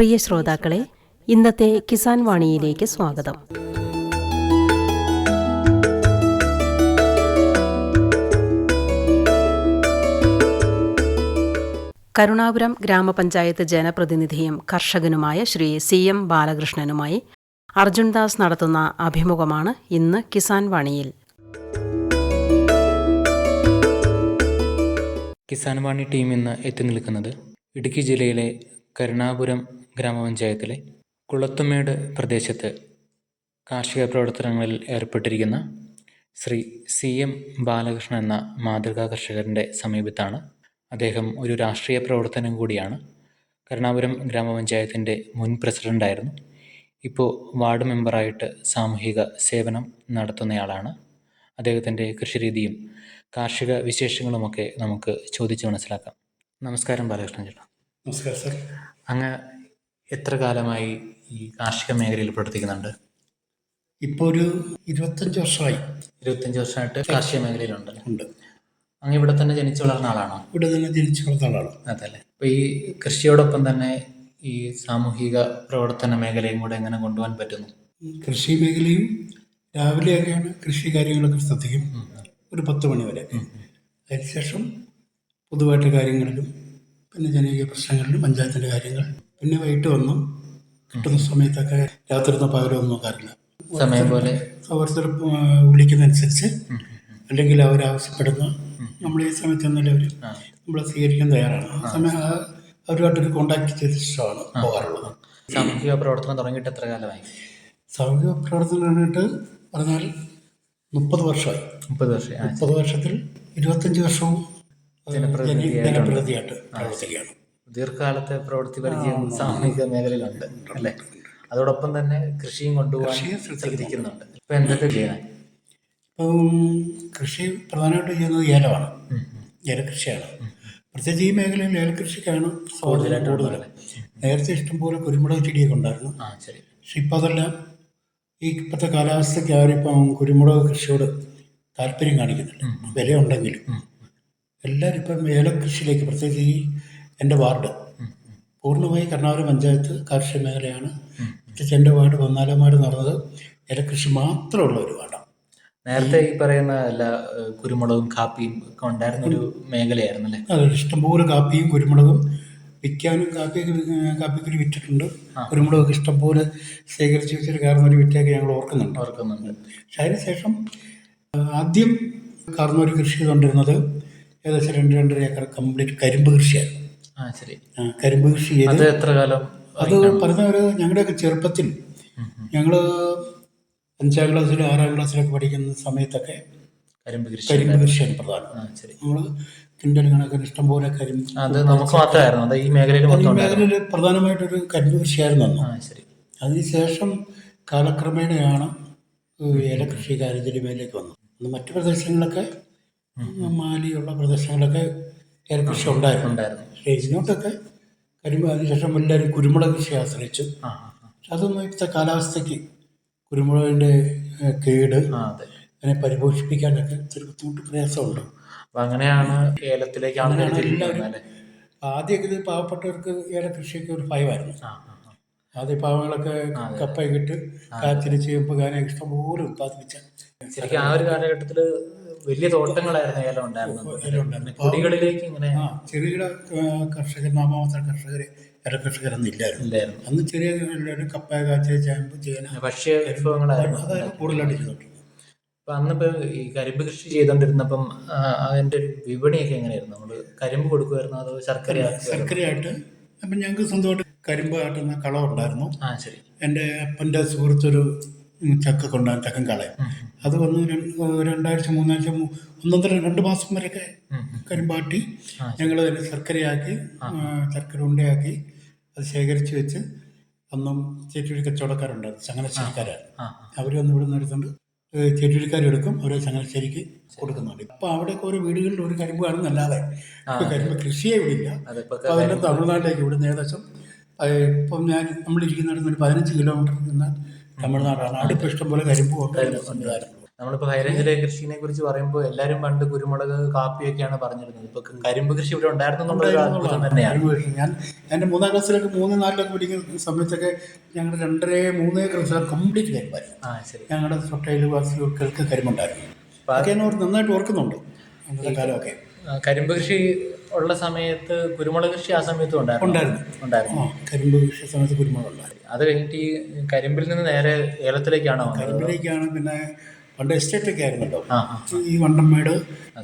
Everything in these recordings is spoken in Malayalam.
പ്രിയ ശ്രോതാക്കളെ ഇന്നത്തെ കിസാൻ വാണിയിലേക്ക് സ്വാഗതം. കരുണാപുരം ഗ്രാമപഞ്ചായത്ത് ജനപ്രതിനിധിയും കർഷകനുമായ ശ്രീ സി എം ബാലകൃഷ്ണനുമായി അർജുൻദാസ് നടത്തുന്ന അഭിമുഖമാണ് ഇന്ന് കിസാൻ വാണിയിൽ. കിസാൻ വാണി ടീം ഇന്ന് എത്തി നിൽക്കുന്നത് ഇടുക്കി ജില്ലയിലെ കരുണാപുരം ഗ്രാമപഞ്ചായത്തിലെ കുളത്തുമേട് പ്രദേശത്ത് കാർഷിക പ്രവർത്തനങ്ങളിൽ ഏർപ്പെട്ടിരിക്കുന്ന ശ്രീ സി എം ബാലകൃഷ്ണൻ എന്ന മാതൃകാ കർഷകരുടെ സമീപത്താണ് അദ്ദേഹം ഒരു രാഷ്ട്രീയ പ്രവർത്തനം കൂടിയാണ് കരുണാപുരം ഗ്രാമപഞ്ചായത്തിന്റെ മുൻ പ്രസിഡന്റായിരുന്നു ഇപ്പോൾ വാർഡ് മെമ്പറായിട്ട് സാമൂഹിക സേവനം നടത്തുന്നയാളാണ്. അദ്ദേഹത്തിന്റെ കൃഷിരീതിയും കാർഷിക വിശേഷങ്ങളുമൊക്കെ നമുക്ക് ചോദിച്ച് മനസ്സിലാക്കാം. നമസ്കാരം ബാലകൃഷ്ണൻ ചേട്ടാ. നമസ്കാരം സർ. അങ്ങ് എത്ര കാലമായി ഈ കാർഷിക മേഖലയിൽ പ്രവർത്തിക്കുന്നുണ്ട്? ഇപ്പോൾ ഒരു ഇരുപത്തഞ്ച് വർഷമായി. ഇരുപത്തഞ്ച് വർഷമായിട്ട് കാർഷിക മേഖലയിലുണ്ട്. ഉണ്ട്. അങ്ങ് ഇവിടെ തന്നെ ജനിച്ചു വളർന്ന ആളാണോ? ഇവിടെ തന്നെ ജനിച്ചു വളർന്ന ആളാണ്. അതല്ലേ. അപ്പോൾ ഈ കൃഷിയോടൊപ്പം തന്നെ ഈ സാമൂഹിക പ്രവർത്തന മേഖലയും കൂടെ എങ്ങനെ കൊണ്ടുപോകാൻ പറ്റുന്നു? കൃഷി മേഖലയും രാവിലെയൊക്കെയാണ് കൃഷി കാര്യങ്ങളൊക്കെ ശ്രദ്ധിക്കും. ഒരു പത്ത് മണി വരെ. അതിനുശേഷം പൊതുവായിട്ട് കാര്യങ്ങളിലും പിന്നെ ജനകീയ പ്രശ്നങ്ങളിലും പഞ്ചായത്തിന്റെ കാര്യങ്ങൾ പിന്നെ വൈകിട്ട് വന്നു. കിട്ടുന്ന സമയത്തൊക്കെ രാത്രി ഒന്നും പകരമൊന്നും നോക്കാറില്ല. സമയം പോലെ. ഓരോരുത്തർ വിളിക്കുന്നതനുസരിച്ച് അല്ലെങ്കിൽ അവർ ആവശ്യപ്പെടുന്ന നമ്മൾ ഈ സമയത്ത് എന്നാലും അവർ നമ്മളെ സ്വീകരിക്കാൻ തയ്യാറാണ്. ആ സമയം അവരുമായിട്ടൊരു കോണ്ടാക്ട് ചെയ്ത ശേഷമാണ് പോകാറുള്ളത്. സാമൂഹിക പ്രവർത്തനം തുടങ്ങിയിട്ട് എത്ര കാലമായി? സാമൂഹിക പ്രവർത്തനം തുടങ്ങിയിട്ട് പറഞ്ഞാൽ മുപ്പത് വർഷമായി. മുപ്പത് വർഷം മുപ്പത് വർഷത്തിൽ ഇരുപത്തഞ്ച് വർഷവും. ജനപ്രതിനിധിയായിട്ട് പ്രവർത്തിക്കുകയാണ്. ദീർഘകാലത്തെ പ്രവൃത്തി പരിചയം സാമൂഹിക മേഖലയിലുണ്ട് അല്ലേ? അതോടൊപ്പം തന്നെ കൃഷിയും കൊണ്ടുപോകാൻ ശ്രദ്ധിക്കുന്നുണ്ട്. ഇപ്പൊ എന്തൊക്കെ ചെയ്യണം ഇപ്പം കൃഷി പ്രധാനമായിട്ട് ചെയ്യുന്നത് ഏലമാണ്. ഏലകൃഷിയാണ്. പ്രത്യേകിച്ച് ഈ മേഖലയിൽ ഏലകൃഷിക്കാണ് കൂടുതൽ നേരത്തെ ഇഷ്ടംപോലെ കുരുമുളക് ചെടിയൊക്കെ ഉണ്ടായിരുന്നു. പക്ഷെ ഇപ്പം അതെല്ലാം ഈ ഇപ്പോഴത്തെ കാലാവസ്ഥയ്ക്ക് അവരിപ്പം കുരുമുളക് കൃഷിയോട് താല്പര്യം കാണിക്കുന്നില്ല വില ഉണ്ടെങ്കിലും എല്ലാവരും ഇപ്പം ഏലകൃഷിയിലേക്ക് പ്രത്യേകിച്ച് ഈ എന്റെ വാർഡ്. പൂർണമായി കർണാവരം പഞ്ചായത്ത് കാർഷിക മേഖലയാണ്. പ്രത്യേകിച്ച് എന്റെ വാർഡ് പതിനാലാം വാർഡ് നടന്നത് ഏലകൃഷി മാത്രമുള്ള ഒരു വാർഡാണ്. നേരത്തെ ഈ പറയുന്ന എല്ലാ കുരുമുളകും കാപ്പിയും ഒക്കെ ഉണ്ടായിരുന്ന ഒരു മേഖലയായിരുന്നു അല്ലേ? അതെ ഇഷ്ടംപോലെ കാപ്പിയും കുരുമുളകും വിൽക്കാനും കാപ്പിയൊക്കെ കാപ്പിക്കുരി വിറ്റിട്ടുണ്ട്. കുരുമുളകൊക്കെ ഇഷ്ടംപോലെ ശേഖരിച്ച് വെച്ചിട്ട് കാരണവർ വിറ്റൊക്കെ ഞങ്ങൾ ഓർക്കുന്നുണ്ട്. ഓർക്കുന്നുണ്ട്. പക്ഷെ അതിനുശേഷം ആദ്യം കാർന്നൂർ കൃഷി കൊണ്ടിരുന്നത് ഏകദേശം രണ്ട് രണ്ടര ഏക്കർ കംപ്ലീറ്റ് കരിമ്പ് കൃഷിയായിരുന്നു. കരിമ്പ് കൃഷി ചെയ്ത് അത് എത്ര കാലം അത് പറഞ്ഞവര് ഞങ്ങളുടെയൊക്കെ ചെറുപ്പത്തിൽ ഞങ്ങൾ അഞ്ചാം ക്ലാസ്സിൽ ആറാം ക്ലാസ്സിലൊക്കെ പഠിക്കുന്ന സമയത്തൊക്കെ കരിമ്പ് കൃഷി കരിമ്പ് കൃഷിയാണ് പ്രധാനം. നമ്മൾ നമ്മൾ കിണ്ടൽ കണക്കിന് ഇഷ്ടംപോലെ കരിമ്പ് അത് നമുക്ക് മാത്രമായിരുന്നു. അത് ഈ മേഖലയിൽ ഈ പ്രധാനമായിട്ടൊരു കരിമ്പ് കൃഷിയായിരുന്നു അന്ന്. അതിനുശേഷം കാലക്രമേണയാണ് കൃഷി ഏലകൃഷി മേലേക്ക് വന്നത്. അന്ന് മറ്റു പ്രദേശങ്ങളൊക്കെ മാലിയുള്ള പ്രദേശങ്ങളൊക്കെ ഏലകൃഷി ഉണ്ടായിട്ടുണ്ടായിരുന്നു പക്ഷേ ഇതിനോട്ടൊക്കെ കരിമ്പ് അതിനുശേഷം എല്ലാവരും കുരുമുളക് കൃഷി ആശ്രയിച്ചു. പക്ഷെ അതൊന്നും ഇപ്പോഴത്തെ കാലാവസ്ഥയ്ക്ക് കുരുമുളകിന്റെ കേട് അതെ. അതിനെ പരിപോഷിപ്പിക്കാനൊക്കെ ഇത്തിരി ബുദ്ധിമുട്ട് പ്രയാസമുണ്ട്. അപ്പൊ അങ്ങനെയാണ് ഏലത്തിലേക്ക് ആളുകൾ ആദ്യമൊക്കെ ഇത് പാവപ്പെട്ടവർക്ക് ഏലകൃഷിയൊക്കെ ഒരു ഭയമായിരുന്നു. ആദ്യ പാവങ്ങളൊക്കെ കപ്പയൊക്കെ ഇട്ട് കാത്തിരി ചെയ്യുമ്പോൾ കാന ഇഷ്ടംപോലെ ഉത്പാദിപ്പിച്ച ശരിക്കും ആ ഒരു കാലഘട്ടത്തിൽ വലിയ തോട്ടങ്ങളായിരുന്നു ഏലം ഉണ്ടായിരുന്നത്. കുടികളിലേക്ക് ഇങ്ങനെ ചെറുകിട കർഷകർ നാമാത്ര കർഷകർ ഏല കർഷകരൊന്നും ഇല്ലായിരുന്നു. അന്ന് ചെറിയ കപ്പ കാച്ച ചേമ്പ് ചേന ഭക്ഷ്യ വിഭവങ്ങളായിരുന്നു. അതായത് കൂടുതലായിട്ട് അപ്പൊ അന്നിപ്പോ ഈ കരിമ്പ് കൃഷി ചെയ്തോണ്ടിരുന്നപ്പം അതിന്റെ ഒരു വിപണിയൊക്കെ എങ്ങനെയായിരുന്നു? നമ്മൾ കരിമ്പ് കൊടുക്കുമായിരുന്നു അതോ ശർക്കര? ശർക്കരയായിട്ട് അപ്പം ഞങ്ങൾക്ക് സ്വന്തമായിട്ട് കരിമ്പ് കാട്ടുന്ന കളം ഉണ്ടായിരുന്നു. ആ ശരി. എന്റെ അപ്പന്റെ സുഹൃത്തൊരു ചക്ക കൊണ്ടാണ് ചക്കൻ കളയും. അത് വന്ന് രണ്ട് രണ്ടാഴ്ച മൂന്നാഴ്ച ഒന്നൊന്നര രണ്ട് മാസം വരെയൊക്കെ. കരിമ്പാട്ടി ഞങ്ങൾ അതിനെ ശർക്കരയാക്കി ശർക്കര ഉണ്ടയാക്കി അത് ശേഖരിച്ച് വെച്ച് അന്നും ചേറ്റുവിളി കച്ചവടക്കാരുണ്ടായിരുന്നു ചങ്ങനാശ്ശേരിക്കാരാണ് അവർ വന്ന് ഇവിടെ നിന്ന് എടുത്തുകൊണ്ട് ചേറ്റൂരിക്കാർ എടുക്കും അവരെ ചങ്ങനാശ്ശേരിക്ക് കൊടുക്കുന്നുണ്ട്. ഇപ്പൊ അവിടെയൊക്കെ ഓരോ വീടുകളിൽ ഒരു കരിമ്പ് കാണുന്നല്ലാതെ ഇപ്പം കരിമ്പ് കൃഷിയെ ഇവിടില്ല. ഇല്ല അതിന്റെ തമിഴ്നാട്ടിലേക്ക് ഇവിടുന്ന് ഏകദേശം ഇപ്പം ഞാൻ നമ്മളിരിക്കുന്നിടത്ത് ഒരു പതിനഞ്ച് കിലോമീറ്റർ നിന്നാൽ തമിഴ്നാടാണ്. അവിടെ ഇപ്പം ഇഷ്ടംപോലെ കരിമ്പ് സംവിധാനം നമ്മളിപ്പോ ഹൈറേഞ്ചിലെ കൃഷിനെ കുറിച്ച് പറയുമ്പോൾ എല്ലാരും പണ്ട് കുരുമുളക് കാപ്പിയൊക്കെയാണ് പറഞ്ഞിരുന്നത്. ഇപ്പൊ കരിമ്പ് കൃഷി ഇവിടെ ഉണ്ടായിരുന്നു. തന്നെയാണ്. ഞാൻ എന്റെ മൂന്നാം ക്ലാസ്സിലൊക്കെ മൂന്ന് നാലിലൊക്കെ പഠിക്കുന്ന സമയത്തൊക്കെ ഞങ്ങളുടെ രണ്ടര മൂന്ന് സ്ഥലം കംപ്ലീറ്റ് കരിമ്പായിരുന്നു ആ ശരി. ഞങ്ങളുടെ തൊട്ടയിൽ വാസികൾക്ക് കരിമ്പുണ്ടായിരുന്നു. അതൊക്കെ ഓർ നന്നായിട്ട് ഓർക്കുന്നുണ്ട്. അന്നത്തെ കാലമൊക്കെ. കരിമ്പ് കൃഷി ഉള്ള സമയത്ത് കുരുമുളക് കൃഷി ആ സമയത്തും ഉണ്ടായിരുന്നു? ഉണ്ടായിരുന്നു. ഉണ്ടായിരുന്നു. കരിമ്പ് കൃഷി സമയത്ത് കുരുമുളകുണ്ടായിരുന്നു അത് കഴിഞ്ഞിട്ട് ഈ കരിമ്പിൽ നിന്ന് നേരെ ഏലത്തിലേക്കാണോ കരിമ്പിലേക്കാണ് പിന്നെ പണ്ട് എസ്റ്റേറ്റൊക്കെ ആയിരുന്നല്ലോ. ആ ആ ഈ വണ്ടമ്മേട്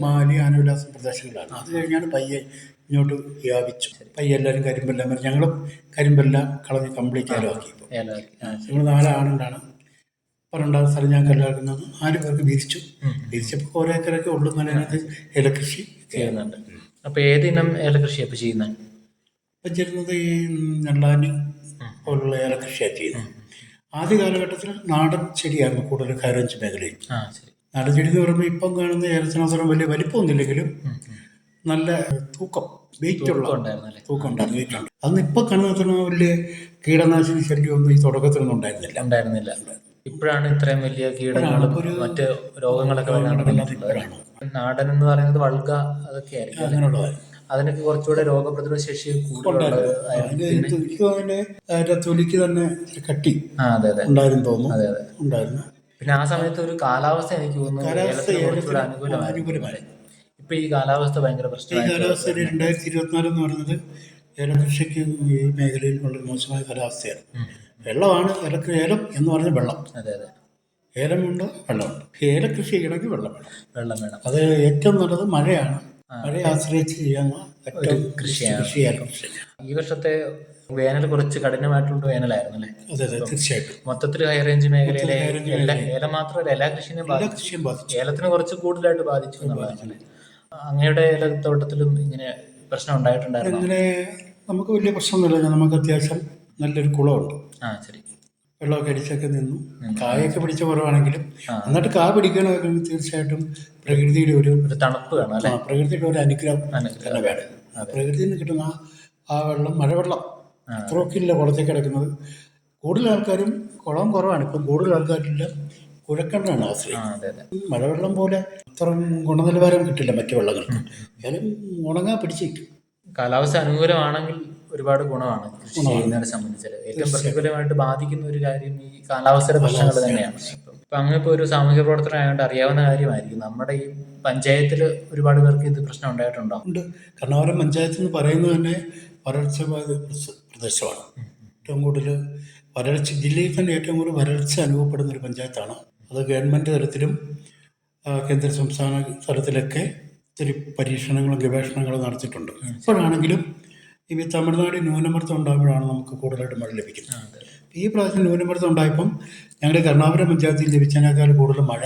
മാലി ആനവിലാസം പ്രദേശങ്ങളാണ് അത് കഴിഞ്ഞാണ് പയ്യെ ഇങ്ങോട്ട് വ്യാപിച്ചു. പയ്യെ എല്ലാവരും കരിമ്പെല്ലാം ഞങ്ങളും കരിമ്പെല്ലാം കളഞ്ഞ് കംപ്ലീറ്റ് ആക്കി. ഇപ്പോൾ ഏലം ആ, ഞങ്ങൾ നാലാണുണ്ടാണ്. പന്ത്രണ്ടാം സ്ഥലം ഞങ്ങൾക്ക് എല്ലാവർക്കും തന്നു നാല് പേർക്ക് വിരിച്ചു. വിരിച്ചപ്പോൾ ഓരോ ഏക്കറൊക്കെ ഉള്ളു അതിനകത്ത് ഏലകൃഷി ചെയ്യുന്നുണ്ട്. അപ്പോൾ ഏത് ഇനം ഏലകൃഷി ഇപ്പൊ ചെയ്യുന്നത് ഇപ്പം ചെയ്യുന്നത് ഈ നെള്ളാനി പോലുള്ള ഏലകൃഷിയാണ് ചെയ്യുന്നത് ആദ്യ കാലഘട്ടത്തിൽ നാടൻ ചെടിയായിരുന്നു കൂടുതൽ കയറഞ്ച് മേഖലയിൽ. നാടൻ ചെടി എന്ന് പറയുമ്പോൾ ഇപ്പം കാണുന്ന ഏലത്തിനവസരം വലിയ വലിപ്പമൊന്നുമില്ലെങ്കിലും നല്ല തൂക്കം വെയിറ്റുള്ള ഉണ്ടായിരുന്നു അല്ലേ തൂക്കം ഉണ്ടായിരുന്നു വെയിറ്റ് ഉണ്ട്. അന്ന് ഇപ്പം കാണുന്ന വലിയ കീടനാശിനി ശല്യമൊന്നും ഈ തുടക്കത്തിലൊന്നും ഉണ്ടായിരുന്നില്ല. ഉണ്ടായിരുന്നില്ല. ഇപ്പോഴാണ് ഇത്രയും വലിയ കീടങ്ങളും മറ്റ് രോഗങ്ങളൊക്കെ നാടൻ എന്ന് പറയുന്നത് വൾഗ അതൊക്കെ ആയിരിക്കും? അങ്ങനെയുള്ളതായിരുന്നു. അതിനൊക്കെ കുറച്ചുകൂടെ രോഗപ്രതിരോധ ശേഷി തൊലിക്ക് തന്നെ കട്ടി അതെ അതെ. ഉണ്ടായിരുന്നു തോന്നുന്നു. അതെ അതെ. ഉണ്ടായിരുന്നു. പിന്നെ ആ സമയത്ത് ഒരു കാലാവസ്ഥ എനിക്ക് തോന്നുന്നു അനുകൂലമായിരുന്നു. ഇപ്പൊ ഈ കാലാവസ്ഥ ഭയങ്കര പ്രശ്നമായി കാലാവസ്ഥയിൽ രണ്ടായിരത്തി ഇരുപത്തിനാല് എന്ന് പറയുന്നത് ഏലകൃഷിക്ക് ഈ മേഖലയിൽ വളരെ മോശമായ കാലാവസ്ഥയാണ്. വെള്ളമാണ് ഏലക്ക് ഏലം എന്ന് പറഞ്ഞ വെള്ളം. അതെ അതെ. ഏലമുണ്ട് വെള്ളമുണ്ട്. ഏലകൃഷി ചെയ്യണമെങ്കിൽ വെള്ളം വേണം. വെള്ളം വേണം. അത് ഏറ്റവും നല്ലത് മഴയാണ്. മഴയെ ആശ്രയിച്ച് ഏറ്റവും കൃഷിയാണ്. ഈ വർഷത്തെ വേനൽ കുറച്ച് കഠിനമായിട്ടുള്ള വേനലായിരുന്നു അല്ലേ തീർച്ചയായിട്ടും. മൊത്തത്തിൽ ഹൈ റേഞ്ച് മേഖലയിലെ ഏലം മാത്രമല്ല എല്ലാ കൃഷിനെയും ബാധിച്ചു. കൃഷിയും ബാധിച്ചു. ഏലത്തിന് കുറച്ച് കൂടുതലായിട്ട് ബാധിച്ചു എന്നുള്ളതാണ്. അങ്ങയുടെ ഏലത്തോട്ടത്തിലും ഇങ്ങനെ പ്രശ്നം ഉണ്ടായിട്ടുണ്ടായിരുന്നു? അങ്ങനെ നമുക്ക് വലിയ പ്രശ്നമൊന്നുമില്ല. നമുക്ക് അത്യാവശ്യം നല്ലൊരു കുളമുണ്ട്. ആ ശരി. വെള്ളമൊക്കെ അടിച്ചൊക്കെ നിന്നു. കായൊക്കെ പിടിച്ച കുറവാണെങ്കിലും എന്നിട്ട് കാ പിടിക്കണമൊക്കെ തീർച്ചയായിട്ടും പ്രകൃതിയുടെ ഒരു തണുപ്പ് അല്ലേ? പ്രകൃതിയുടെ ഒരു അനുഗ്രഹം. തന്നെ വേണം. പ്രകൃതിയിൽ നിന്ന് കിട്ടുന്ന ആ- വെള്ളം മഴവെള്ളം അത്രയൊക്കെ ഇല്ല കുളത്തേക്ക് കിടക്കുന്നത്. കൂടുതൽ ആൾക്കാരും കുളം കുറവാണ്. ഇപ്പം കൂടുതൽ ആൾക്കാരില്ല കുഴക്കണ്ണാണ് ആ ആശ്രയം അതെ. അതെ മഴവെള്ളം പോലെ അത്ര ഗുണനിലവാരം കിട്ടില്ല മറ്റു വെള്ളങ്ങൾക്ക്. ഏതായാലും ഉണങ്ങാൻ പിടിച്ചേക്കും കാലാവസ്ഥ അനുകൂലമാണെങ്കിൽ ഒരുപാട് ഗുണമാണ് കൃഷി ചെയ്യുന്നതിനെ സംബന്ധിച്ച്. ഏറ്റവും പ്രതികൂലമായിട്ട് ബാധിക്കുന്ന ഒരു കാര്യം ഈ കാലാവസ്ഥയുടെ പ്രശ്നങ്ങൾ തന്നെയാണ്. ഇപ്പൊ അങ്ങനെ ഇപ്പോൾ ഒരു സാമൂഹിക പ്രവർത്തനമായതുകൊണ്ട് അറിയാവുന്ന കാര്യമായിരിക്കും. നമ്മുടെ ഈ പഞ്ചായത്തിൽ ഒരുപാട് പേർക്ക് ഇത് പ്രശ്നം ഉണ്ടായിട്ടുണ്ടോ? ഉണ്ട്. അവരുടെ പഞ്ചായത്ത് എന്ന് പറയുന്നത് തന്നെ വരൾച്ച പ്രദേശമാണ്. ഏറ്റവും കൂടുതൽ വരൾച്ച ജില്ലയിൽ തന്നെ ഏറ്റവും കൂടുതൽ വരൾച്ച അനുഭവപ്പെടുന്ന ഒരു പഞ്ചായത്താണ്. അത് ഗവൺമെന്റ് തലത്തിലും കേന്ദ്ര സംസ്ഥാന തലത്തിലൊക്കെ ഒത്തിരി പരീക്ഷണങ്ങളും ഗവേഷണങ്ങളും നടത്തിയിട്ടുണ്ട്. ഇപ്പോഴാണെങ്കിലും ഈ തമിഴ്നാട് ന്യൂനമർദ്ദം ഉണ്ടാകുമ്പോഴാണ് നമുക്ക് കൂടുതലായിട്ട് മഴ ലഭിക്കുന്നത്. ഈ പ്രാവശ്യം ന്യൂനമർദ്ദം ഉണ്ടായപ്പം ഞങ്ങളുടെ കർണാപുരം പഞ്ചായത്തിൽ ലഭിച്ചതിനേക്കാൾ കൂടുതൽ മഴ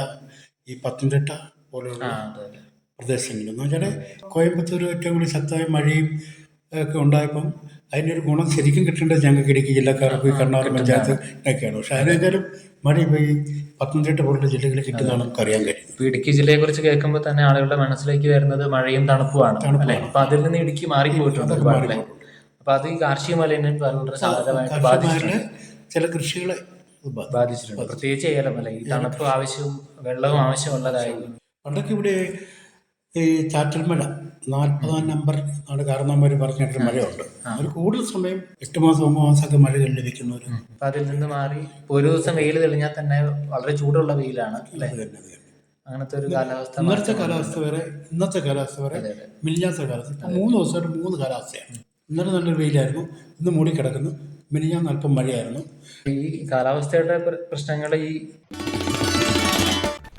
ഈ പത്തനംതിട്ട പോലെയുള്ള പ്രദേശങ്ങളിൽ എന്ന് വെച്ചാൽ കോയമ്പത്തൂർ ഏറ്റവും കൂടുതൽ ശക്തമായ മഴയും ഒക്കെ ഉണ്ടായപ്പം അതിനൊരു ഗുണം ശരിക്കും കിട്ടേണ്ടത് ഞങ്ങൾക്ക് ഇടുക്കി ജില്ലക്കാർക്ക് ഈ കർണാടക പഞ്ചായത്തിനൊക്കെയാണ് പക്ഷെ അതിനെന്തായാലും മഴ ഇപ്പോൾ ഈ പത്തനംതിട്ട പോലുള്ള ജില്ലകളിൽ കിട്ടുന്നതാണ് നമുക്ക് അറിയാൻ കഴിയും ഇപ്പോൾ ഇടുക്കി ജില്ലയെ കുറിച്ച് കേൾക്കുമ്പോൾ തന്നെ ആളുകളുടെ മനസ്സിലേക്ക് വരുന്നത് മഴയും തണുപ്പുമാണ് അല്ലേ? അപ്പൊ അതിൽ നിന്ന് ഇടുക്കി മാറിപ്പോയിട്ടുണ്ട് ഒരുപാട് അല്ലേ? അപ്പൊ അത് ഈ കാർഷിക മലിനം വളരെ ബാധിച്ചിട്ടുണ്ട്. ചില കൃഷികളെ. ബാധിച്ചിട്ടുണ്ട്. പ്രത്യേകിച്ച് ഏലം അല്ലെ? ഈ തണുപ്പ് ആവശ്യവും വെള്ളവും ആവശ്യമുള്ളതായിരുന്നു പണ്ടൊക്കെ ഇവിടെ ഈ ചാറ്റൽ മഴ നാൽപ്പതാം നമ്പർ നാട് കാരണവന്മാർ പറഞ്ഞിട്ടൊരു മഴയുണ്ട്. അവർ കൂടുതൽ സമയം എട്ട് മാസം ഒമ്പത് മാസമൊക്കെ മഴകൾ ലഭിക്കുന്നവർ അപ്പൊ അതിൽ നിന്ന് മാറി ഒരു ദിവസം വെയിൽ തെളിഞ്ഞാൽ തന്നെ വളരെ ചൂടുള്ള വെയിലാണ് അങ്ങനത്തെ ഒരു കാലാവസ്ഥ ഇന്നത്തെ കാലാവസ്ഥ വരെ ഇന്നത്തെ കാലാവസ്ഥ വരെ. മിനിഞ്ഞാത്ത കാലാവസ്ഥ ഇപ്പം മൂന്ന് ദിവസമായിട്ട് മൂന്ന് കാലാവസ്ഥയാണ്. ഇന്നലെ നല്ലൊരു വെയിലായിരുന്നു ഇന്ന് മൂടി കിടക്കുന്നു. മിനിഞ്ഞാന്ന് അല്പം മഴയായിരുന്നു. ഈ കാലാവസ്ഥയുടെ പ്രശ്നങ്ങൾ ഈ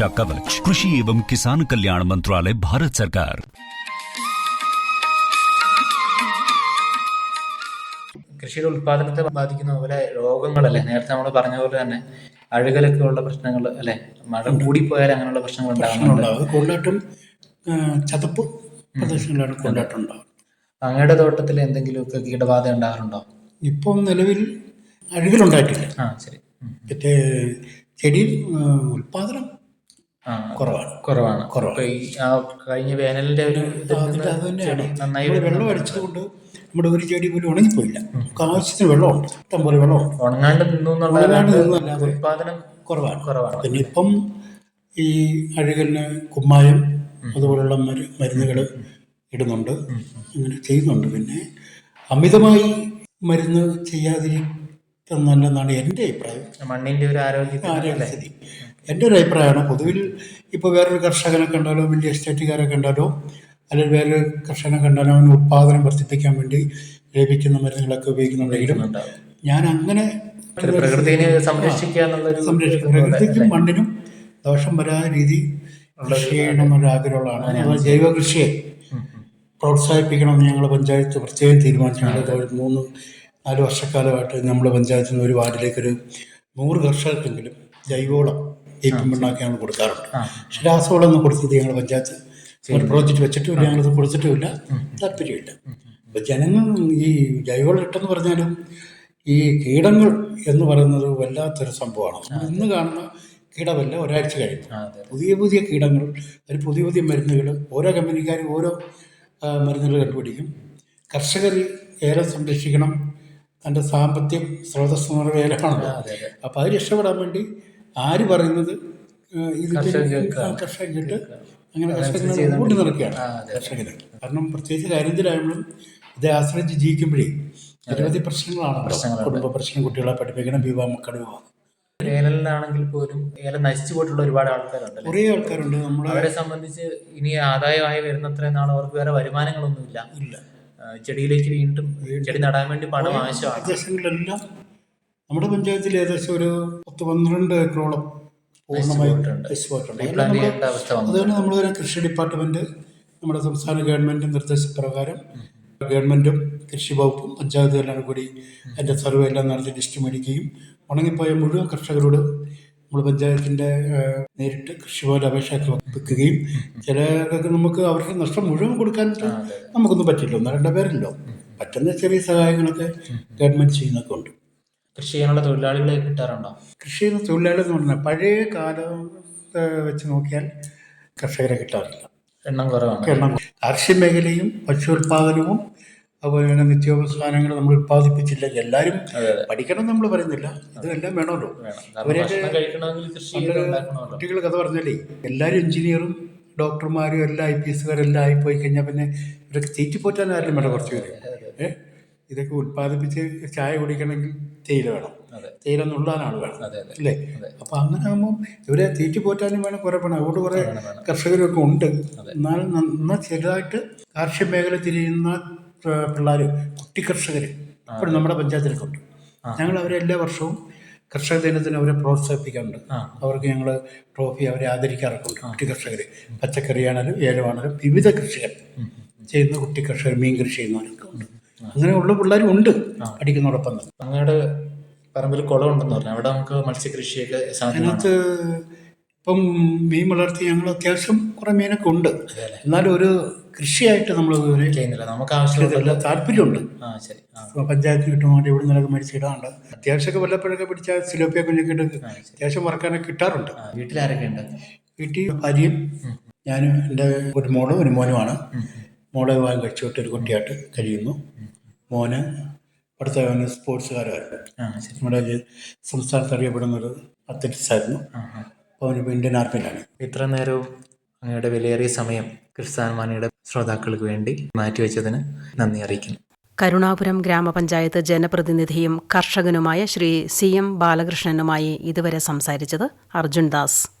कवच कृषि एवं किसान कल्याण मंत्रालय भारत सरकार കൃഷിയുടെ ഉത്പാദനത്തെ ബാധിക്കുന്ന പോലെ രോഗങ്ങളല്ലേ നേരത്തെ നമ്മൾ പറഞ്ഞ പോലെ തന്നെ അഴുകലൊക്കെ ഉള്ള പ്രശ്നങ്ങൾ അല്ലെ മഴ കൂടിപ്പോയാൽ അങ്ങനെയുള്ള പ്രശ്നങ്ങൾ ഉണ്ടാകുന്നുണ്ട് പ്രശ്നമുണ്ടാവും അത് കൂടുതലായിട്ടും ആ, ചതുപ്പ് പ്രദേശങ്ങളിലാണ് കൂടുതലായിട്ടും ഉണ്ടാവും അങ്ങയുടെ തോട്ടത്തിൽ എന്തെങ്കിലുമൊക്കെ കീടബാധ ഉണ്ടാകാറുണ്ടോ ഇപ്പം നിലവിൽ അഴുകലുണ്ടായിട്ടില്ല ആ ശരി ഉം. മറ്റേ ചെടിയിൽ ആ, ഉൽപാദനം ആ കുറവാണ്. കുറവാണ്. കുറവാണ്. ഈ ആ കഴിഞ്ഞ വേനലിന്റെ ഒരു അത് തന്നെയാണ് നന്നായി വെള്ളം. അടിച്ചതുകൊണ്ട് നമ്മുടെ ഒരു ചെടി പോലും ഉണങ്ങിപ്പോയില്ല. നമുക്ക് ആവശ്യത്തിന് വെള്ളമുണ്ട്. ഇഷ്ടം പോലെ വെള്ളമുണ്ട്. ഉണങ്ങാണ്ട് നിന്നു ഉണങ്ങാണ്ട് എന്നുള്ളതല്ലാതെ നിന്നല്ലാതെ ഉത്പാദനം കുറവാണ്. കുറവാണ്. പിന്നെ ഇപ്പം ഈ അഴുകലിന് കുമ്മായം അതുപോലുള്ള മരുന്നുകൾ ഇടുന്നുണ്ട്. അങ്ങനെ ചെയ്യുന്നുണ്ട്. പിന്നെ അമിതമായി മരുന്ന് ചെയ്യാതിരിക്കുന്നല്ലെന്നാണ് എന്റെ അഭിപ്രായം. മണ്ണിന്റെ ഒരു ആരോഗ്യ? ആരോഗ്യസ്ഥിതി. എന്റെ ഒരു അഭിപ്രായമാണ്. പൊതുവിൽ ഇപ്പോൾ വേറൊരു കർഷകനെ കണ്ടാലോ വലിയ എസ്റ്റേറ്റുകാരെ കണ്ടാലോ അല്ലെങ്കിൽ വേറൊരു കർഷകനെ കണ്ടാലോ അവന് ഉത്പാദനം വർദ്ധിപ്പിക്കാൻ വേണ്ടി ലഭിക്കുന്ന മരുന്നുകളൊക്കെ ഉപയോഗിക്കുന്നുണ്ടെങ്കിലും ഞാൻ അങ്ങനെ പ്രകൃതിയെ സംരക്ഷിക്കുക പ്രകൃതിക്കും മണ്ണിനും ദോഷം വരാത്ത രീതി കൃഷി ചെയ്യണമെന്നൊരു ആഗ്രഹമുള്ളതാണ്. ജൈവ കൃഷിയെ പ്രോത്സാഹിപ്പിക്കണമെന്ന് ഞങ്ങൾ പഞ്ചായത്ത് പ്രത്യേകം തീരുമാനിച്ചിട്ടുണ്ട് മൂന്ന് നാല് വർഷക്കാലമായിട്ട് നമ്മുടെ പഞ്ചായത്തിൽ നിന്ന് ഒരു വാർഡിലേക്കൊരു നൂറ് കർഷകർക്കെങ്കിലും ജൈവവളം ഏറ്റും പെണ്ണൊക്കെ ഞങ്ങൾ കൊടുക്കാറുണ്ട്. പക്ഷെ രാസവളം ഒന്നും കൊടുത്തത് ഞങ്ങൾ പഞ്ചായത്ത് ഒരു പ്രോജക്റ്റ് വെച്ചിട്ടുമില്ല ഞങ്ങളത് കൊടുത്തിട്ടുമില്ല. താല്പര്യമില്ല. അപ്പം ജനങ്ങൾ ഈ ജൈവവളം ഇട്ടെന്ന് പറഞ്ഞാലും ഈ കീടങ്ങൾ എന്ന് പറയുന്നത് വല്ലാത്തൊരു സംഭവമാണ്. ഇന്ന് കാണുന്ന കീടമല്ല ഒരാഴ്ച കഴിയും പുതിയ പുതിയ കീടങ്ങൾ അതിൽ പുതിയ പുതിയ മരുന്നുകൾ ഓരോ കമ്പനിക്കാരും ഓരോ മരുന്നുകൾ കണ്ടുപിടിക്കും. കർഷകർ ഏറെ സംരക്ഷിക്കണം. തന്റെ സാമ്പത്തിക സ്രോതസ് എന്ന് ഏലമാണല്ലോ അപ്പോൾ അത് രക്ഷപ്പെടാൻ വേണ്ടി ആര് പറയുന്നത്? ഇത് കേൾക്കുക. കേട്ട് അങ്ങനെ കർഷകരെ കൂട്ടി നിറക്കുകയാണ് കർഷകരെ. കാരണം പ്രത്യേകിച്ച് കാര്യത്തിലായപ്പോഴും ഇതേ ആശ്രയിച്ച് ജീവിക്കുമ്പോഴേ നിരവധി പ്രശ്നങ്ങളാണ് കുടുംബ പ്രശ്നം കുട്ടികളെ പഠിപ്പിക്കണം വിവാഹം മക്കളുടെ വിവാഹം. വേനലിലാണെങ്കിൽ പോലും ഏലം നശിച്ചു പോയിട്ടുള്ള ഒരുപാട് ആൾക്കാരുണ്ട് കുറേ ആൾക്കാരുണ്ട്. നമ്മൾ അവരെ സംബന്ധിച്ച് ഇനി ആദായമായി വരുന്നത്ര നാൾ അവർക്ക് വേറെ വരുമാനങ്ങളൊന്നുമില്ല ഇല്ല. ഇല്ല. ചെടിയിലേക്ക് വീണ്ടും ചെടി നടാൻ വേണ്ടി പണം ആവശ്യമാണ്. നമ്മുടെ പഞ്ചായത്തിൽ ഏകദേശം ഒരു പത്ത് പന്ത്രണ്ട് ഏക്കറോളം പൂർണമായി അതുകൊണ്ട് നമ്മൾ കൃഷി ഡിപ്പാർട്ട്മെന്റ് നമ്മുടെ സംസ്ഥാന ഗവൺമെന്റ് നിർദ്ദേശപ്രകാരം ഗവൺമെന്റും കൃഷി വകുപ്പും പഞ്ചായത്തും എല്ലാം കൂടി അതിന്റെ സർവേ എല്ലാം നടത്തി ലിസ്റ്റ് മേടിക്കുകയും ഉണങ്ങിപ്പോയ മുഴുവൻ കർഷകരോട് നമ്മൾ പഞ്ചായത്തിന്റെ നേരിട്ട് കൃഷിഭവൻ അപേക്ഷയൊക്കെ വെക്കുകയും ചിലർക്ക് നമുക്ക് അവർക്ക് നഷ്ടം മുഴുവൻ കൊടുക്കാൻ നമുക്കൊന്നും പറ്റില്ല. ഒന്നോ രണ്ടോ പേരല്ലോ. പറ്റുന്ന ചെറിയ സഹായങ്ങളൊക്കെ ഗവൺമെന്റ് ചെയ്യുന്നൊക്കെ ഉണ്ട്. കൃഷി ചെയ്യാനുള്ള തൊഴിലാളികളെ കിട്ടാറുണ്ടോ? കൃഷി ചെയ്യുന്ന തൊഴിലാളികൾ എന്ന് പറഞ്ഞാൽ പഴയ കാലം വെച്ച് നോക്കിയാൽ കർഷകരെ കിട്ടാറില്ല. എണ്ണം കുറവാണ്. എണ്ണം കാർഷിക മേഖലയും ഭക്ഷ്യോൽപാദനവും അതുപോലെ തന്നെ നിത്യോപസാധനങ്ങൾ നമ്മൾ ഉൽപ്പാദിപ്പിച്ചില്ലെങ്കിൽ എല്ലാവരും പഠിക്കണം നമ്മൾ പറയുന്നില്ല. ഇതെല്ലാം വേണമല്ലോ. കുട്ടികൾക്ക് അത് കുട്ടികൾ കഥ പറഞ്ഞാലേ എല്ലാവരും എഞ്ചിനീയറും ഡോക്ടർമാരും എല്ലാം ഐ പി എസുകാരെല്ലാം ആയിപ്പോയി കഴിഞ്ഞാൽ പിന്നെ ഇവരൊക്കെ തീറ്റിപ്പോറ്റാൻ ആരും വേണ്ട കുറച്ച് പേര്. ഏഹ് ഇതൊക്കെ ഉത്പാദിപ്പിച്ച് ചായ കുടിക്കണമെങ്കിൽ തേയില വേണം. തേയില നുള്ളാൻ ആൾ വേണം. അതെ, അതെ. അല്ലേ? അപ്പം അങ്ങനെ ആകുമ്പോൾ ഇവരെ തീറ്റി പോറ്റാനും വേണം കുറേ പണം. അതുകൊണ്ട് കുറേ കർഷകരൊക്കെ ഉണ്ട്. എന്നാലും നന്നാ ചെറുതായിട്ട് കാർഷിക മേഖല തിരിയുന്ന പിള്ളേർ കുട്ടി കർഷകർ ഇപ്പോഴും നമ്മുടെ പഞ്ചായത്തിലൊക്കെ ഉണ്ട്. ഞങ്ങൾ അവരെ എല്ലാ വർഷവും കർഷക ദിനത്തിന് അവരെ പ്രോത്സാഹിപ്പിക്കാറുണ്ട്. അവർക്ക് ഞങ്ങൾ ട്രോഫി അവരെ ആദരിക്കാറൊക്കെ ഉണ്ട്. കുട്ടി കർഷകർ പച്ചക്കറിയാണെങ്കിലും ഏലമാണെങ്കിലും വിവിധ കൃഷികൾ ചെയ്യുന്ന കുട്ടി കർഷകർ മീൻ കൃഷി ചെയ്യുന്നവരൊക്കെ. ഉണ്ട് അങ്ങനെയുള്ള പിള്ളേരും ഉണ്ട് പഠിക്കുന്നതോടൊപ്പം തന്നെ. അങ്ങയുടെ പറമ്പിൽ കുളമുണ്ടെന്ന് പറഞ്ഞു. അവിടെ നമുക്ക് മത്സ്യകൃഷിയൊക്കെ അതിനകത്ത് ഇപ്പം മീൻ വളർത്തി ഞങ്ങൾ അത്യാവശ്യം കുറേ മീനൊക്കെ ഉണ്ട്. എന്നാലും ഒരു കൃഷിയായിട്ട് നമ്മൾ ചെയ്യുന്നില്ല. നമുക്ക് ആവശ്യമില്ല താല്പര്യമുണ്ട്. ആ ശരി. പഞ്ചായത്ത് കിട്ടുമ്പോൾ ഇവിടെ നിന്നൊക്കെ മേടിച്ചിടാണ്ട് അത്യാവശ്യമൊക്കെ വല്ലപ്പോഴൊക്കെ പിടിച്ചാൽ സിലോപ്പിയ കുഞ്ഞൊക്കെ ഇട്ട് അത്യാവശ്യം വറക്കാനൊക്കെ കിട്ടാറുണ്ട്. വീട്ടിലാരൊക്കെ ഉണ്ട്? വീട്ടിൽ ഭാര്യയും ഞാനും എന്റെ ഒരു മോളും ഒരു മോനുമാണ്. മോളെ വിവാഹം കഴിച്ചുവിട്ട് ഒരു കുട്ടിയായിട്ട് കഴിയുന്നു. മോന് അവിടുത്തെ അവന് സ്പോർട്സുകാരായിരുന്നു നമ്മുടെ സംസ്ഥാനത്ത് അറിയപ്പെടുന്ന ഒരു അത്ലറ്റിക്സ് ആയിരുന്നു അപ്പോൾ അവനിപ്പോൾ ഇന്ത്യൻ ആർമിയിലാണ്. ഇത്ര നേരവും അങ്ങയുടെ വിലയേറിയ സമയം ക്രിസ്താൻ ശ്രോതാക്കൾക്ക് വേണ്ടി മാറ്റിവെച്ചതിന് നന്ദി അറിയിക്കുന്നു. കരുണാപുരം ഗ്രാമപഞ്ചായത്ത് ജനപ്രതിനിധിയും കർഷകനുമായ ശ്രീ സി എം ബാലകൃഷ്ണനുമായി ഇതുവരെ സംസാരിച്ചത് അർജുൻ ദാസ്.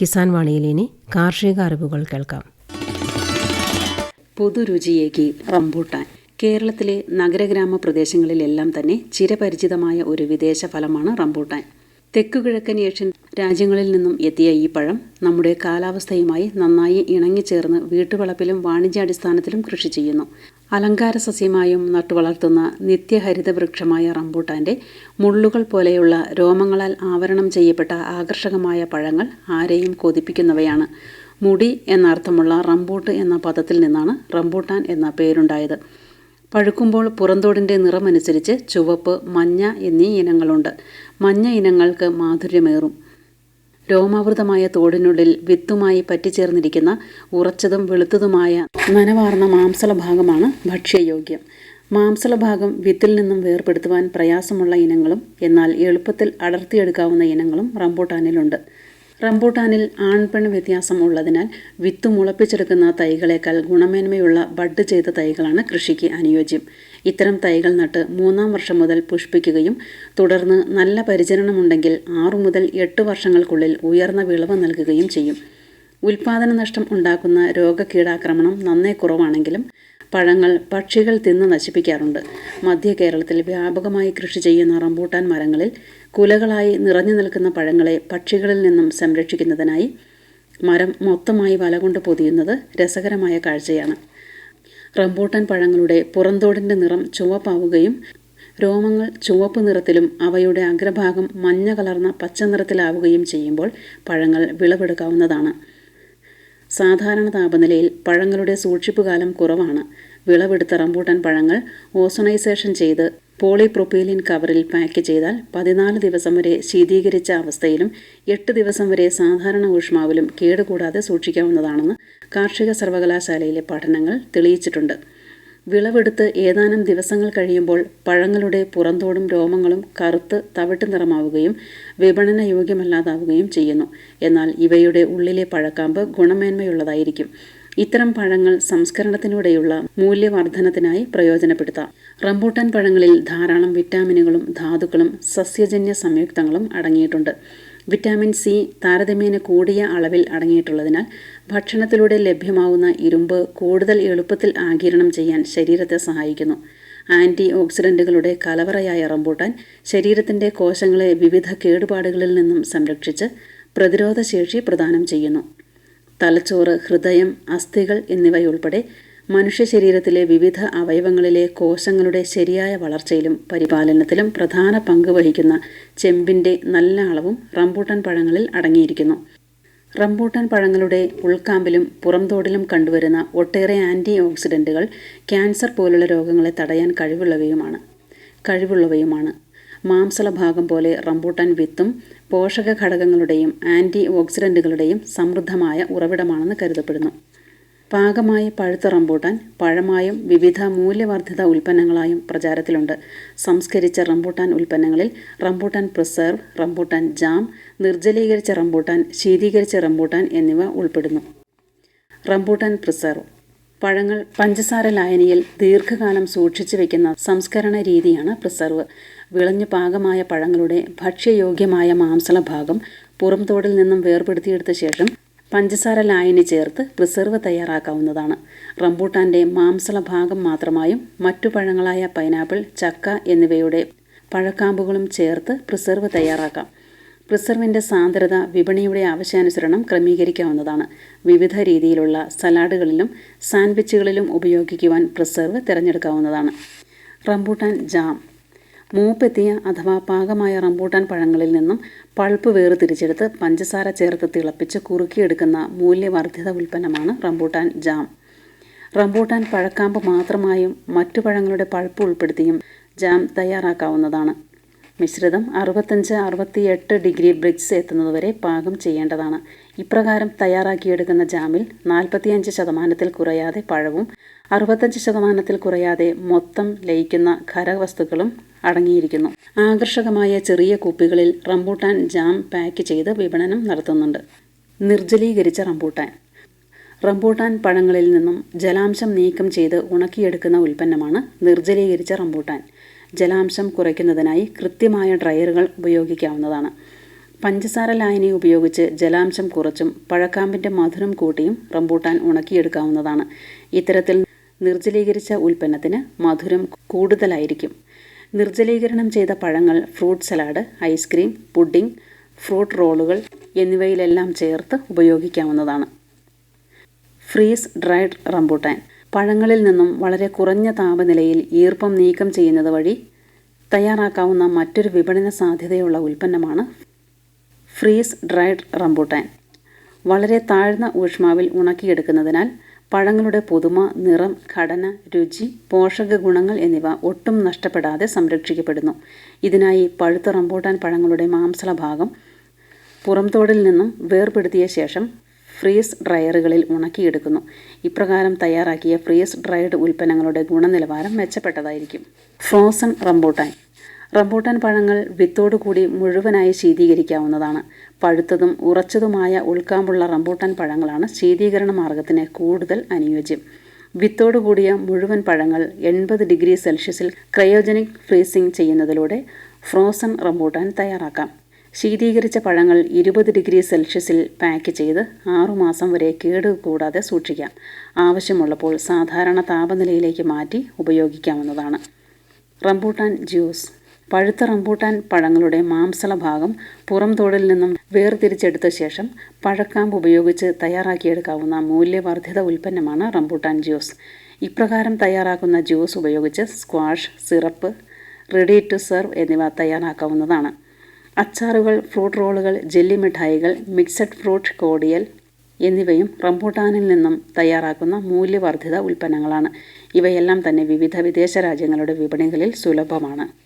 കിസാൻ വാണിയിൽ ഇനി കാർഷിക അറിവുകൾ കേൾക്കാം. പുതുരുചിയേകി റംബൂട്ടാൻ. കേരളത്തിലെ നഗരഗ്രാമ പ്രദേശങ്ങളിലെല്ലാം തന്നെ ചിരപരിചിതമായ ഒരു വിദേശ ഫലമാണ് റംബൂട്ടാൻ. തെക്കുകിഴക്കൻ ഏഷ്യൻ രാജ്യങ്ങളിൽ നിന്നും എത്തിയ ഈ പഴം നമ്മുടെ കാലാവസ്ഥയുമായി നന്നായി ഇണങ്ങിച്ചേർന്ന് വീട്ടുവളപ്പിലും വാണിജ്യാടിസ്ഥാനത്തിലും കൃഷി ചെയ്യുന്നു. അലങ്കാര സസ്യമായും നട്ടുവളർത്തുന്ന നിത്യഹരിത വൃക്ഷമായ റംബൂട്ടാന്റെ മുള്ളുകൾ പോലെയുള്ള രോമങ്ങളാൽ ആവരണം ചെയ്യപ്പെട്ട ആകർഷകമായ പഴങ്ങൾ ആരെയും കൊതിപ്പിക്കുന്നവയാണ്. മുടി എന്നർത്ഥമുള്ള റംബൂട്ട് എന്ന പദത്തിൽ നിന്നാണ് റംബൂട്ടാൻ എന്ന പേരുണ്ടായത്. പഴുക്കുമ്പോൾ പുറന്തോടിന്റെ നിറമനുസരിച്ച് ചുവപ്പ് മഞ്ഞ എന്നീ ഇനങ്ങളുണ്ട്. മഞ്ഞ ഇനങ്ങൾക്ക് മാധുര്യമേറും. രോമാവൃതമായ തോടിനുള്ളിൽ വിത്തുമായി പറ്റിച്ചേർന്നിരിക്കുന്ന ഉറച്ചതും വെളുത്തതുമായ നനവാർന്ന മാംസള ഭാഗമാണ് ഭക്ഷ്യയോഗ്യം. മാംസള ഭാഗം വിത്തിൽ നിന്നും വേർപെടുത്തുവാൻ പ്രയാസമുള്ള ഇനങ്ങളും എന്നാൽ എളുപ്പത്തിൽ അടർത്തിയെടുക്കാവുന്ന ഇനങ്ങളും റംബൂട്ടാനിലുണ്ട്. റംബൂട്ടാനിൽ ആൺപെൺ വ്യത്യാസം ഉള്ളതിനാൽ വിത്ത് മുളപ്പിച്ചെടുക്കുന്ന തൈകളേക്കാൾ ഗുണമേന്മയുള്ള ബഡ് ചെയ്ത തൈകളാണ് കൃഷിക്ക് അനുയോജ്യം. ഇത്തരം തൈകൾ നട്ട് മൂന്നാം വർഷം മുതൽ പുഷ്പിക്കുകയും തുടർന്ന് നല്ല പരിചരണമുണ്ടെങ്കിൽ ആറു മുതൽ എട്ട് വർഷങ്ങൾക്കുള്ളിൽ ഉയർന്ന വിളവ് നൽകുകയും ചെയ്യും. ഉൽപാദന നഷ്ടം ഉണ്ടാക്കുന്ന രോഗകീടാക്രമണം നന്നേ കുറവാണെങ്കിലും പഴങ്ങൾ പക്ഷികൾ തിന്ന് നശിപ്പിക്കാറുണ്ട്. മധ്യ കേരളത്തിൽ വ്യാപകമായി കൃഷി ചെയ്യുന്ന റംബൂട്ടാൻ മരങ്ങളിൽ കുലകളായി നിറഞ്ഞു നിൽക്കുന്ന പഴങ്ങളെ പക്ഷികളിൽ നിന്നും സംരക്ഷിക്കുന്നതിനായി മരം മൊത്തമായി വല കൊണ്ട് പൊതിയുന്നത് രസകരമായ കാഴ്ചയാണ്. റംബൂട്ടാൻ പഴങ്ങളുടെ പുറന്തോടിന്റെ നിറം ചുവപ്പാവുകയും രോമങ്ങൾ ചുവപ്പ് നിറത്തിലും അവയുടെ അഗ്രഭാഗം മഞ്ഞ കലർന്ന പച്ച നിറത്തിലാവുകയും ചെയ്യുമ്പോൾ പഴങ്ങൾ വിളവെടുക്കാവുന്നതാണ്. സാധാരണ താപനിലയിൽ പഴങ്ങളുടെ സൂക്ഷിപ്പുകാലം കുറവാണ്. വിളവെടുത്ത റംബൂട്ടാൻ പഴങ്ങൾ ഓസണൈസേഷൻ ചെയ്ത് പോളിപ്രൊപ്പീലിൻ കവറിൽ പാക്ക് ചെയ്താൽ പതിനാല് ദിവസം വരെ ശീതീകരിച്ച അവസ്ഥയിലും എട്ട് ദിവസം വരെ സാധാരണ ഊഷ്മാവിലും കേടുകൂടാതെ സൂക്ഷിക്കാവുന്നതാണെന്ന് കാർഷിക സർവകലാശാലയിലെ പഠനങ്ങൾ തെളിയിച്ചിട്ടുണ്ട്. വിളവെടുത്ത് ഏതാനും ദിവസങ്ങൾ കഴിയുമ്പോൾ പഴങ്ങളുടെ പുറന്തോടും രോമങ്ങളും കറുത്ത് തവിട്ട് നിറമാവുകയും വിപണന യോഗ്യമല്ലാതാവുകയും ചെയ്യുന്നു. എന്നാൽ ഇവയുടെ ഉള്ളിലെ പഴക്കാമ്പ് ഗുണമേന്മയുള്ളതായിരിക്കും. ഇത്തരം പഴങ്ങൾ സംസ്കരണത്തിലൂടെയുള്ള മൂല്യവർദ്ധനത്തിനായി പ്രയോജനപ്പെടുത്താം. റംബൂട്ടാൻ പഴങ്ങളിൽ ധാരാളം വിറ്റാമിനുകളും ധാതുക്കളും സസ്യജന്യ സംയുക്തങ്ങളും അടങ്ങിയിട്ടുണ്ട്. വിറ്റാമിൻ സി താരതമ്യേന കൂടിയ അളവിൽ അടങ്ങിയിട്ടുള്ളതിനാൽ ഭക്ഷണത്തിലൂടെ ലഭ്യമാവുന്ന ഇരുമ്പ് കൂടുതൽ എളുപ്പത്തിൽ ആകിരണം ചെയ്യാൻ ശരീരത്തെ സഹായിക്കുന്നു. ആന്റി ഓക്സിഡന്റുകളുടെ കലവറയായ റംബൂട്ടാൻ ശരീരത്തിന്റെ കോശങ്ങളെ വിവിധ കേടുപാടുകളിൽ നിന്നും സംരക്ഷിച്ച് പ്രതിരോധശേഷി പ്രദാനം ചെയ്യുന്നു. തലച്ചോറ് ഹൃദയം അസ്ഥികൾ എന്നിവയുൾപ്പെടെ മനുഷ്യ ശരീരത്തിലെ വിവിധ അവയവങ്ങളിലെ കോശങ്ങളുടെ ശരിയായ വളർച്ചയിലും പരിപാലനത്തിലും പ്രധാന പങ്ക് വഹിക്കുന്ന ചെമ്പിന്റെ നല്ല അളവും റംബൂട്ടാൻ പഴങ്ങളിൽ അടങ്ങിയിരിക്കുന്നു. റംബൂട്ടൻ പഴങ്ങളുടെ ഉൾക്കാമ്പിലും പുറംതോടിലും കണ്ടുവരുന്ന ഒട്ടേറെ ആന്റി ഓക്സിഡന്റുകൾ ക്യാൻസർ പോലുള്ള രോഗങ്ങളെ തടയാൻ കഴിവുള്ളവയുമാണ്. കഴിവുള്ളവയുമാണ്. മാംസള ഭാഗം പോലെ റംബൂട്ടാൻ വിത്തും പോഷക ഘടകങ്ങളുടെയും ആന്റി ഓക്സിഡന്റുകളുടെയും സമൃദ്ധമായ ഉറവിടമാണെന്ന് കരുതപ്പെടുന്നു. പാകമായി പഴുത്ത റംബൂട്ടാൻ പഴമായും വിവിധ മൂല്യവർദ്ധിത ഉൽപ്പന്നങ്ങളായും പ്രചാരത്തിലുണ്ട്. സംസ്കരിച്ച റംബൂട്ടാൻ ഉൽപ്പന്നങ്ങളിൽ റംബൂട്ടാൻ പ്രിസർവ് റംബൂട്ടാൻ ജാം നിർജലീകരിച്ച റംബൂട്ടാൻ ശീതീകരിച്ച റംബൂട്ടാൻ എന്നിവ ഉൾപ്പെടുന്നു. റംബൂട്ടാൻ പ്രിസർവ് പഴങ്ങൾ പഞ്ചസാര ലായനിയിൽ ദീർഘകാലം സൂക്ഷിച്ചു വയ്ക്കുന്ന സംസ്കരണ രീതിയാണ് പ്രിസർവ്. വിളഞ്ഞു പാകമായ പഴങ്ങളുടെ ഭക്ഷ്യയോഗ്യമായ മാംസള ഭാഗം പുറംതോടിൽ നിന്നും വേർപെടുത്തിയെടുത്ത ശേഷം പഞ്ചസാര ലായനി ചേർത്ത് പ്രിസർവ് തയ്യാറാക്കാവുന്നതാണ്. റംബൂട്ടാന്റെ മാംസള ഭാഗം മാത്രമായും മറ്റു പഴങ്ങളായ പൈനാപ്പിൾ ചക്ക എന്നിവയുടെ പഴക്കാമ്പുകളും ചേർത്ത് പ്രിസർവ് തയ്യാറാക്കാം. പ്രിസർവിന്റെ സാന്ദ്രത വിപണിയുടെ ആവശ്യാനുസരണം ക്രമീകരിക്കാവുന്നതാണ്. വിവിധ രീതിയിലുള്ള സലാഡുകളിലും സാൻഡ്വിച്ചുകളിലും ഉപയോഗിക്കുവാൻ പ്രിസർവ് തിരഞ്ഞെടുക്കാവുന്നതാണ്. Rambutan jam. മൂപ്പെത്തിയ അഥവാ പാകമായ റംബൂട്ടാൻ പഴങ്ങളിൽ നിന്നും പൾപ്പ് വേർതിരിച്ചെടുത്ത് പഞ്ചസാര ചേർത്ത് തിളപ്പിച്ച് കുറുക്കിയെടുക്കുന്ന മൂല്യവർദ്ധിത ഉൽപ്പന്നമാണ് റംബൂട്ടാൻ ജാം. റംബൂട്ടാൻ പഴക്കാമ്പ് മാത്രമായും മറ്റു പഴങ്ങളുടെ പൾപ്പ് ഉൾപ്പെടുത്തിയും ജാം തയ്യാറാക്കാവുന്നതാണ്. മിശ്രിതം അറുപത്തഞ്ച് അറുപത്തിയെട്ട് ഡിഗ്രി ബ്രിക്സ് എത്തുന്നതുവരെ പാകം ചെയ്യേണ്ടതാണ്. ഇപ്രകാരം തയ്യാറാക്കിയെടുക്കുന്ന ജാമിൽ നാൽപ്പത്തിയഞ്ച് ശതമാനത്തിൽ കുറയാതെ പഴവും അറുപത്തഞ്ച് ശതമാനത്തിൽ കുറയാതെ മൊത്തം ലയിക്കുന്ന ഖരവസ്തുക്കളും അടങ്ങിയിരിക്കുന്നു. ആകർഷകമായ ചെറിയ കുപ്പികളിൽ റംബൂട്ടാൻ ജാം പാക്ക് ചെയ്ത് വിപണനം നടത്തുന്നുണ്ട്. നിർജലീകരിച്ച റംബൂട്ടാൻ. റംബൂട്ടാൻ പഴങ്ങളിൽ നിന്നും ജലാംശം നീക്കം ചെയ്ത് ഉണക്കിയെടുക്കുന്ന ഉൽപ്പന്നമാണ് നിർജലീകരിച്ച റംബൂട്ടാൻ. ജലാംശം കുറയ്ക്കുന്നതിനായി കൃത്യമായ ഡ്രയറുകൾ ഉപയോഗിക്കാവുന്നതാണ്. പഞ്ചസാര ലായനി ഉപയോഗിച്ച് ജലാംശം കുറച്ചും പഴക്കാമ്പിന്റെ മധുരം കൂട്ടിയും റംബൂട്ടാൻ ഉണക്കിയെടുക്കാവുന്നതാണ്. ഇത്തരത്തിൽ നിർജലീകരിച്ച ഉൽപ്പന്നത്തിന് മധുരം കൂടുതലായിരിക്കും. നിർജലീകരണം ചെയ്ത പഴങ്ങൾ fruit salad ice cream pudding fruit റോളുകൾ എന്നിവയിലെല്ലാം ചേർത്ത് ഉപയോഗിക്കാവുന്നതാണ്. Freeze dried rambutan. പഴങ്ങളിൽ നിന്നും വളരെ കുറഞ്ഞ താപനിലയിൽ ഈർപ്പം നീക്കം ചെയ്യുന്നത് വഴി തയ്യാറാക്കാവുന്ന മറ്റൊരു വിപണന സാധ്യതയുള്ള ഉൽപ്പന്നമാണ് ഫ്രീസ് ഡ്രൈഡ് റംബൂട്ടാൻ. വളരെ താഴ്ന്ന ഊഷ്മാവിൽ ഉണക്കിയെടുക്കുന്നതിനാൽ പഴങ്ങളുടെ പുതുമ നിറം ഘടന രുചി പോഷക ഗുണങ്ങൾ എന്നിവ ഒട്ടും നഷ്ടപ്പെടാതെ സംരക്ഷിക്കപ്പെടുന്നു. ഇതിനായി പഴുത്ത റംബൂട്ടാൻ പഴങ്ങളുടെ മാംസള ഭാഗം പുറംതോടിൽ നിന്നും വേർപെടുത്തിയ ശേഷം ഫ്രീസ് ഡ്രയറുകളിൽ ഉണക്കിയെടുക്കുന്നു. ഇപ്രകാരം തയ്യാറാക്കിയ ഫ്രീസ് ഡ്രൈഡ് ഉൽപ്പന്നങ്ങളുടെ ഗുണനിലവാരം മെച്ചപ്പെട്ടതായിരിക്കും. Frozen rambutan. റംബൂട്ടാൻ പഴങ്ങൾ വിത്തോടുകൂടി മുഴുവനായി ശീതീകരിക്കാവുന്നതാണ്. പഴുത്തതും ഉറച്ചതുമായ ഉൾക്കാമ്പുള്ള റംബൂട്ടാൻ പഴങ്ങളാണ് ശീതീകരണ മാർഗത്തിന് കൂടുതൽ അനുയോജ്യം. വിത്തോടുകൂടിയ മുഴുവൻ പഴങ്ങൾ എൺപത് ഡിഗ്രി സെൽഷ്യസിൽ ക്രയോജനിക് ഫ്രീസിംഗ് ചെയ്യുന്നതിലൂടെ ഫ്രോസൺ റംബൂട്ടാൻ തയ്യാറാക്കാം. ശീതീകരിച്ച പഴങ്ങൾ ഇരുപത് ഡിഗ്രി സെൽഷ്യസിൽ പാക്ക് ചെയ്ത് ആറുമാസം വരെ കേട് കൂടാതെ സൂക്ഷിക്കാം. ആവശ്യമുള്ളപ്പോൾ സാധാരണ താപനിലയിലേക്ക് മാറ്റി ഉപയോഗിക്കാവുന്നതാണ്. Rambutan juice. പഴുത്ത റംബൂട്ടാൻ പഴങ്ങളുടെ മാംസള ഭാഗം പുറം തോടിൽ നിന്നും വേർതിരിച്ചെടുത്ത ശേഷം പഴക്കാമ്പ് ഉപയോഗിച്ച് തയ്യാറാക്കിയെടുക്കാവുന്ന മൂല്യവർദ്ധിത ഉൽപ്പന്നമാണ് റംബൂട്ടാൻ ജ്യൂസ്. ഇപ്രകാരം തയ്യാറാക്കുന്ന ജ്യൂസ് ഉപയോഗിച്ച് squash syrup ready to serve എന്നിവ തയ്യാറാക്കാവുന്നതാണ്. അച്ചാറുകൾ ഫ്രൂട്ട് റോളുകൾ ജെല്ലി മിഠായികൾ മിക്സഡ് ഫ്രൂട്ട് കോടിയൽ എന്നിവയും റംബൂട്ടാനിൽ നിന്നും തയ്യാറാക്കുന്ന മൂല്യവർദ്ധിത ഉൽപ്പന്നങ്ങളാണ്. ഇവയെല്ലാം തന്നെ വിവിധ വിദേശ രാജ്യങ്ങളുടെ വിപണികളിൽ സുലഭമാണ്.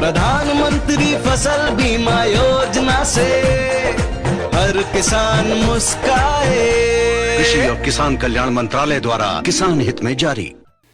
प्रधानमंत्री फसल बीमा योजना से हर किसान मुस्काए कृषि और किसान कल्याण मंत्रालय द्वारा किसान हित में जारी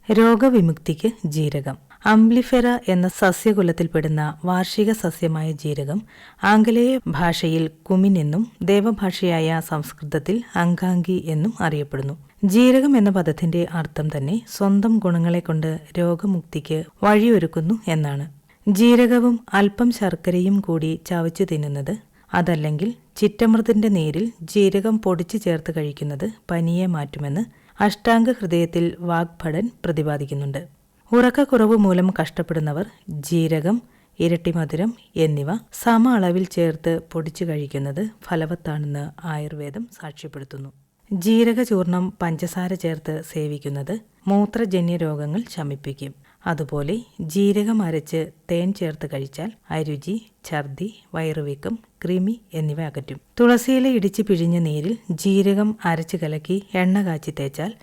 രോഗവിമുക്തിക്ക് ജീരകം അംബ്ലിഫെറ എന്ന സസ്യകുലത്തിൽപ്പെടുന്ന വാർഷിക സസ്യമായ ജീരകം ആംഗലേയ ഭാഷയിൽ കുമിൻ എന്നും ദേവഭാഷയായ സംസ്കൃതത്തിൽ അങ്കാങ്കി എന്നും അറിയപ്പെടുന്നു ജീരകം എന്ന പദത്തിന്റെ അർത്ഥം തന്നെ സ്വന്തം ഗുണങ്ങളെ കൊണ്ട് രോഗമുക്തിക്ക് വഴിയൊരുക്കുന്നു എന്നാണ് ജീരകവും അല്പം ശർക്കരയും കൂടി ചവച്ചു തിന്നുന്നത് അതല്ലെങ്കിൽ ചിറ്റമൃതിന്റെ നീരിൽ ജീരകം പൊടിച്ചു ചേർത്ത് കഴിക്കുന്നത് പനിയെ മാറ്റുമെന്ന് അഷ്ടാംഗ ഹൃദയത്തിൽ വാഗ്ഭടൻ പ്രതിപാദിക്കുന്നുണ്ട്. ഉറക്കക്കുറവ് മൂലം കഷ്ടപ്പെടുന്നവർ ജീരകം ഇരട്ടിമധുരം എന്നിവ സമ അളവിൽ ചേർത്ത് പൊടിച്ചു കഴിക്കുന്നത് ഫലവത്താണെന്ന് ആയുർവേദം സാക്ഷ്യപ്പെടുത്തുന്നു. ജീരകചൂർണം പഞ്ചസാര ചേർത്ത് സേവിക്കുന്നത് മൂത്രജന്യ രോഗങ്ങൾ ശമിപ്പിക്കും. അതുപോലെ ജീരകം അരച്ച് തേൻ ചേർത്ത് കഴിച്ചാൽ അരുചി ഛർദി വയറുവീക്കം കൃമി എന്നിവ അകറ്റും. തുളസിയില ഇടിച്ച് പിഴിഞ്ഞ നീരിൽ ജീരകം അരച്ച് കലക്കി എണ്ണ കാച്ചി തേച്ചാൽ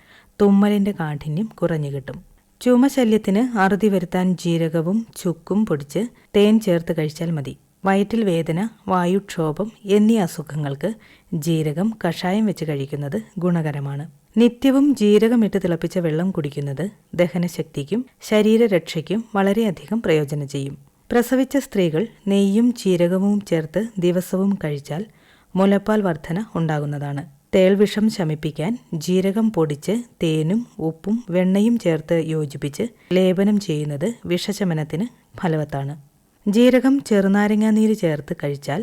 തുമ്മലിന്റെ കാഠിന്യം കുറഞ്ഞു കിട്ടും. ചുമശല്യത്തിന് അറുതി വരുത്താൻ ജീരകവും ചുക്കും പൊടിച്ച് തേൻ ചേർത്ത് കഴിച്ചാൽ മതി. വയറ്റിൽ വേദന വായുക്ഷോഭം എന്നീ അസുഖങ്ങൾക്ക് ജീരകം കഷായം വെച്ച് കഴിക്കുന്നത് ഗുണകരമാണ്. നിത്യവും ജീരകമിട്ട് തിളപ്പിച്ച വെള്ളം കുടിക്കുന്നത് ദഹനശക്തിക്കും ശരീരരക്ഷയ്ക്കും വളരെയധികം പ്രയോജനം ചെയ്യും. പ്രസവിച്ച സ്ത്രീകൾ നെയ്യും ജീരകവും ചേർത്ത് ദിവസവും കഴിച്ചാൽ മുലപ്പാൽ വർധന ഉണ്ടാകുന്നതാണ്. തേൾവിഷം ശമിപ്പിക്കാൻ ജീരകം പൊടിച്ച് തേനും ഉപ്പും വെണ്ണയും ചേർത്ത് യോജിപ്പിച്ച് ലേപനം ചെയ്യുന്നത് വിഷശമനത്തിന് ഫലവത്താണ്. ജീരകം ചെറുനാരങ്ങാനീര് ചേർത്ത് കഴിച്ചാൽ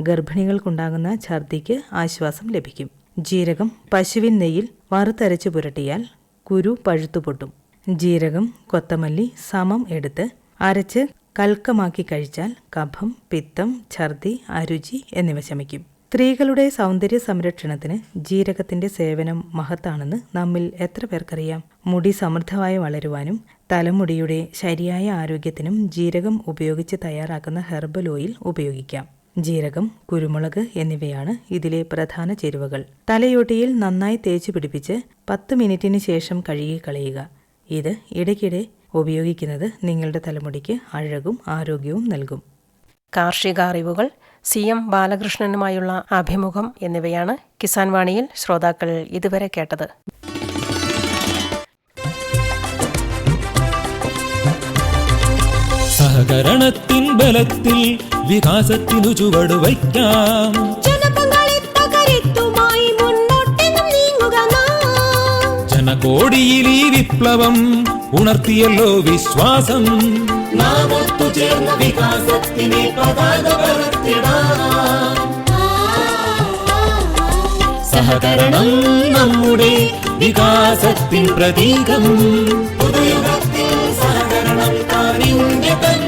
ഗർഭിണികൾക്കുണ്ടാകുന്ന ഛർദിക്ക് ആശ്വാസം ലഭിക്കും. ജീരകം പശുവിൻ നെയ്യിൽ വറുത്തരച്ച് പുരട്ടിയാൽ കുരു പഴുത്തുപൊട്ടും ജീരകം കൊത്തമല്ലി സമം എടുത്ത് അരച്ച് കൽക്കമാക്കി കഴിച്ചാൽ കഫം പിത്തം ഛർദി അരുചി എന്നിവ ശമിക്കും. സ്ത്രീകളുടെ സൗന്ദര്യ സംരക്ഷണത്തിന് ജീരകത്തിന്റെ സേവനം മഹത്താണെന്ന് നമ്മിൽ എത്ര പേർക്കറിയാം. മുടി സമൃദ്ധമായി വളരുവാനും തലമുടിയുടെ ശരിയായ ആരോഗ്യത്തിനും ജീരകം ഉപയോഗിച്ച് തയ്യാറാക്കുന്ന ഹെർബൽ ഓയിൽ ഉപയോഗിക്കാം. ജീരകം കുരുമുളക് എന്നിവയാണ് ഇതിലെ പ്രധാന ചേരുവകൾ. തലയോട്ടിയിൽ നന്നായി തേച്ച് പിടിപ്പിച്ച് പത്ത് മിനിറ്റിന് ശേഷം കഴുകി കളയുക. ഇത് ഇടയ്ക്കിടെ ഉപയോഗിക്കുന്നത് നിങ്ങളുടെ തലമുടിക്ക് അഴകും ആരോഗ്യവും നൽകും. കാർഷിക അറിവുകൾ സി എം ബാലകൃഷ്ണനുമായുള്ള അഭിമുഖം എന്നിവയാണ് കിസാൻ വാണിയിൽ ശ്രോതാക്കൾ ഇതുവരെ കേട്ടത്. സഹകരണത്തിൻ ബലത്തിൽ വികാസത്തിനു ചുവട് വയ്ക്കാം. ജനകോടിയിൽ ഈ വിപ്ലവം ഉണർത്തിയല്ലോ വിശ്വാസം. നാം ഒത്തുചേർന്ന വികാസത്തിനെ പതാക സഹകരണം നമ്മുടെ വികാസത്തിൻ പ്രതീകം. പുതുയുഗത്തിൽ സഹകരണം പ്രതാപം